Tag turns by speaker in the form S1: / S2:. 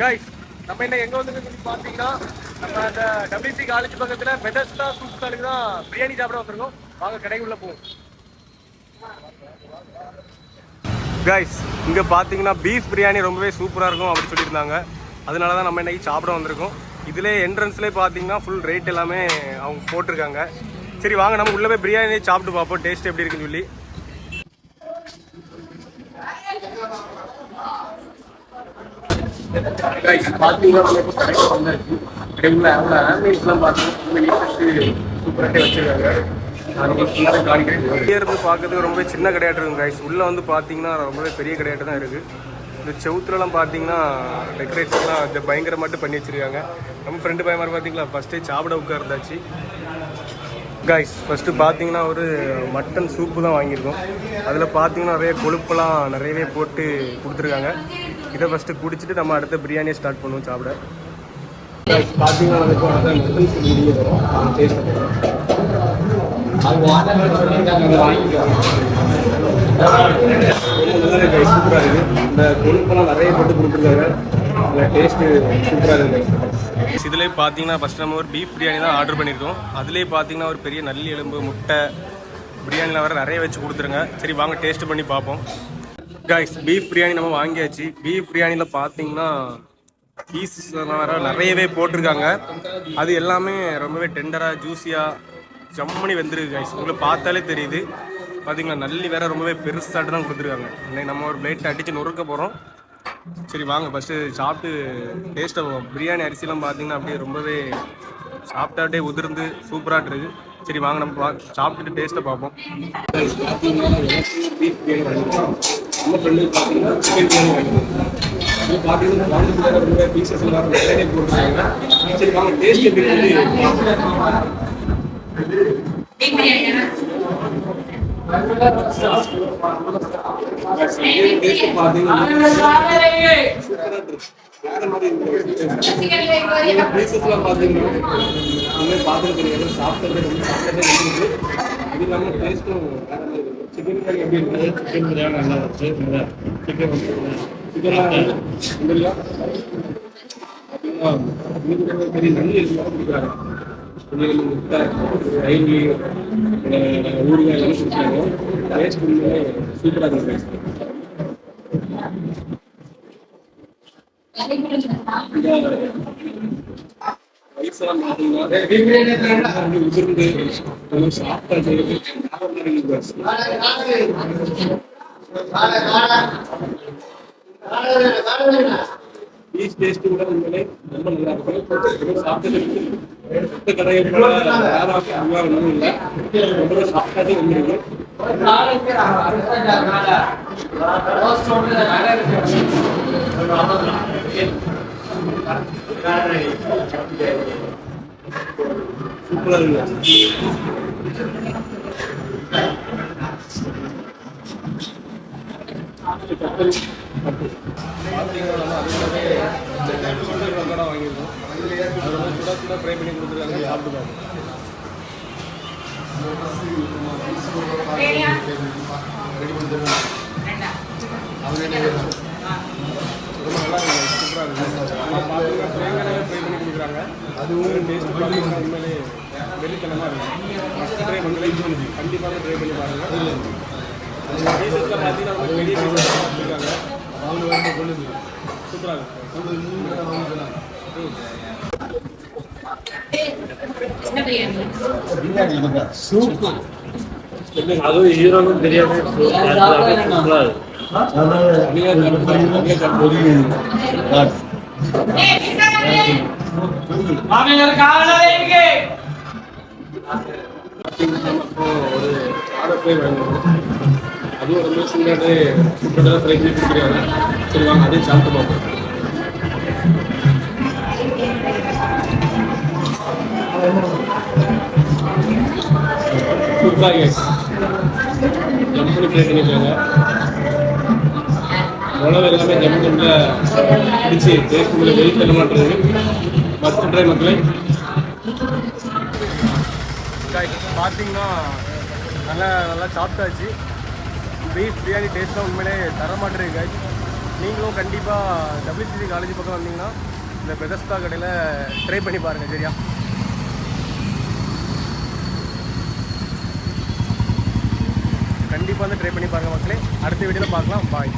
S1: Guys நம்ம என்ன எங்க வந்து பாத்தீங்கன்னா நம்ம அந்த டபிள்யூசி காலேஜ் பக்கத்துல மெதஸ்டா சூப் காலுக்கு தான் பிரியாணி சாப்பிட வந்திருக்கோம். வாங்க கடைக்குள்ள போவோம். கைஸ் இங்க பாத்தீங்கன்னா பீஃப் பிரியாணி ரொம்பவே சூப்பரா இருக்கும் அப்படின்னு சொல்லியிருந்தாங்க. அதனால தான் நம்ம இன்னைக்கு சாப்பிட வந்திருக்கோம். இதுல என்ட்ரன்ஸ்லேயே பார்த்தீங்கன்னா ஃபுல் ரேட் எல்லாமே அவங்க போட்டிருக்காங்க. சரி வாங்க நம்ம உள்ள போய் பிரியாணி சாப்பிட்டு பார்ப்போம். டேஸ்ட் எப்படி இருக்குன்னு சொல்லி. கடைக்குள்ள அவ்வளோ ambience-லாம் பாத்தீங்கன்னா ரொம்ப neatest, சூப்பராட்டே வச்சிருக்காங்க. நான் இருந்து பார்க்கறதுக்கு ரொம்ப சின்ன கடையாட்டம் இருக்கும் guys. உள்ள வந்து பார்த்தீங்கன்னா ரொம்பவே பெரிய கிடையாட்டு தான் இருக்குது இந்த செவுத்துலலாம் பார்த்தீங்கன்னா டெக்கரேஷன்லாம் பயங்கரமாட்டு பண்ணி வச்சிருக்காங்க நம்ம ஃப்ரெண்டு பையன் பார்த்தீங்களா ஃபஸ்ட்டே சாப்பிட உட்கார்ந்தாச்சு கைஸ் ஃபஸ்ட்டு பார்த்தீங்கன்னா ஒரு மட்டன் சூப்பு தான் வாங்கியிருக்கோம். அதில் பார்த்தீங்கன்னா நிறைய கொழுப்பெல்லாம் நிறையவே போட்டு கொடுத்துருக்காங்க. இதை ஃபஸ்ட்டு குடிச்சிட்டு நம்ம அடுத்த பிரியாணியை ஸ்டார்ட் பண்ணுவோம் சாப்பிட. பார்த்தீங்கன்னா மட்டன் சூப்பராக இருக்குது இந்த கொழுப்பெல்லாம் நிறைய போட்டு கொடுத்துருக்காங்க. அதில் டேஸ்ட்டு சூப்பராக இருக்குது இதுலேயே பார்த்தீங்கன்னா ஃபஸ்ட் நம்ம ஒரு பீஃப் பிரியாணி தான் ஆர்டர் பண்ணியிருக்கோம் அதுலேயே பார்த்தீங்கன்னா ஒரு பெரிய நல்லி எலும்பு முட்டை பிரியாணியில் வர நிறைய வச்சு கொடுத்துருங்க. சரி வாங்க டேஸ்ட் பண்ணி பார்ப்போம். காய்ஸ் பீஃப் பிரியாணி நம்ம வாங்கியாச்சு. பீஃப் பிரியாணியில் பார்த்தீங்கன்னா பீசஸ் வர நிறையவே போட்டிருக்காங்க. அது எல்லாமே ரொம்பவே டெண்டராக ஜூஸியாக ஜம்மணி வெந்திருக்கு காய்ஸ் உங்களுக்கு பார்த்தாலே தெரியுது. பார்த்தீங்களா நல்லி வேற ரொம்பவே பெருசாட்டு தான் கொடுத்துருக்காங்க. இன்னைக்கு நம்ம ஒரு பிளேட் அடித்து நொறுக்க போகிறோம் சரி வாங்க. ஃபஸ்ட்டு சாப்பிட்டு டேஸ்ட்டை பார்ப்போம். பிரியாணி அரிசிலாம் பார்த்தீங்கன்னா அப்படியே ரொம்பவே சாப்பிட்டாட்டே உதிர்ந்து சூப்பராக இருக்கு. சரி வாங்க. நம்ம சாப்பிட்டுட்டு டேஸ்ட்டை பார்ப்போம். பீஃப் பிரியாணி நம்ம ஃப்ரெண்டு பார்த்தீங்கன்னா சிக்கன் பிரியாணி பார்த்தீங்கன்னா பீசஸ் போட்டுருக்காங்க சரி வாங்க டேஸ்ட் எப்படி ಆಮೇಲೆ ಪಾತ್ರೆ ತೆಗೆಯೋದು ಸಾಫ್ಟ್ ಸಾಫ್ಟ್ இது நம்ம டேஸ்ட்டும் வேற மாதிரி இருக்கும் சிக்கன் கறி எப்படி இருக்குது சிக்கன் கறியாக நல்லா இருந்துச்சு சிக்கன் சிக்கன்லாம் இல்லையா அப்படின்னா இன்னைக்கு கறி நல்ல இருக்குமா பிடிக்காது புளியல் முட்டை ரயில் ஊறுகாய் எல்லாம் பிடிச்சாங்க டேஸ்ட் சூப்பராக இருக்கும் டேஸ்ட் வயசெல்லாம் பார்த்தீங்கன்னா உதிர்ந்து கொஞ்சம் சாப்பிட்டது பீச் டேஸ்ட் கூட உண்மையிலே ரொம்ப நல்லா இருக்கும் சாப்பிட்டது மற்ற கடையை ஒன்றும் இல்லை ரொம்ப சாப்பிட்டாதே வந்துருக்கு சூப்பராக இருக்கு. பார்த்தீங்கன்னா நம்ம அதுக்காகவே சிக்கன் பக்கோடா வாங்கியிருக்கோம் அது ரொம்ப சுட சுட ஃப்ரை பண்ணி கொடுத்துருக்காங்க சாப்பிட்டு பார்ப்போம் ரொம்ப நல்லா இருக்கு சூப்பராக இருக்கு ஆனால் பார்த்தீங்கன்னா தேங்காய் ஃப்ரை பண்ணி அதுவும் டேஸ்ட் பார்த்தீங்கன்னா உண்மையிலே வெள்ளித்தனமாக இருக்கும். ஃபஸ்ட்டு ட்ரை பண்ணல இது கண்டிப்பாக ட்ரை பண்ணி
S2: பாருங்கள்
S3: பீசஸில் இருக்கும். தெரியாது
S1: ஒரு ஆர்டர் ஃப்ரை அதுவும் ரொம்ப சூடாக சூப்பராக ஃப்ரை பண்ணி கொடுக்குறாங்க சரி வாங்க சாப்பிட்டு பார்ப்போம் சூப்பராக கேஸ் ஃப்ரை உணவு எல்லாமே ஜம்மு ஜம்மில் பிடிச்சி வெயிட் பண்ண மாட்டேங்குது மஸ்ட் ட்ரை மக்களை. பார்த்தீங்கன்னா நல்லா நல்லா சாப்பிட்டாச்சு. பீஃப் பிரியாணி டேஸ்ட்லாம் உண்மையிலே தர மாட்டேருக்கு நீங்களும் கண்டிப்பாக டபிள்யூசிசி காலேஜ் பக்கம் வந்தீங்கன்னா இந்த பெதஸ்தா கடையில் ட்ரை பண்ணி பாருங்கள் சரியா? கண்டிப்பாக வந்து ட்ரை பண்ணி பாருங்கள் மக்களே. அடுத்த வீடியோவில் பார்க்கலாம். பாய்